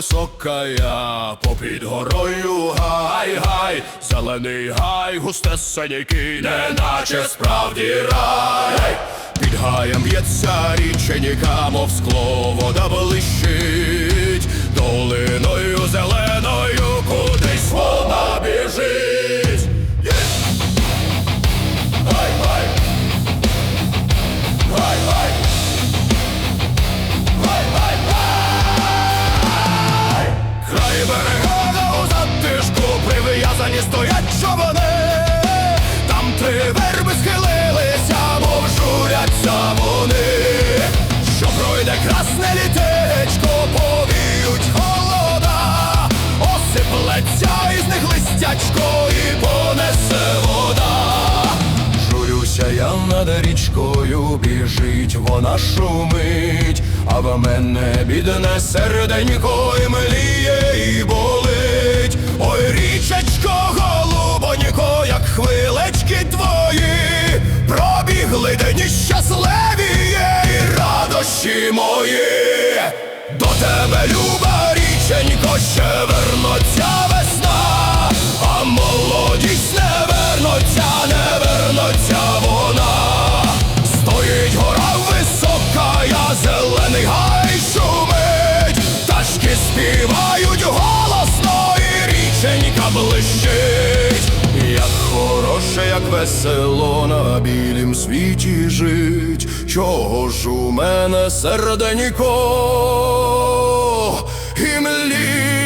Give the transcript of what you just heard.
високая, попід горою гай-гай, зелений гай, густе синіки, неначе справді рай. Під гаєм б'ється річеніка, мов скло, вода блищить, стоять човни. Там три верби схилилися, мов журяться вони. Що пройде красне літечко, повіють холода, осиплеться із них листячко і понесе вода. Журюся я над річкою, біжить, вона шумить, а в мене бідне серденько і мліє блищить. Як хороше, як весело на білім світі жить, чого ж у мене серденько і мліє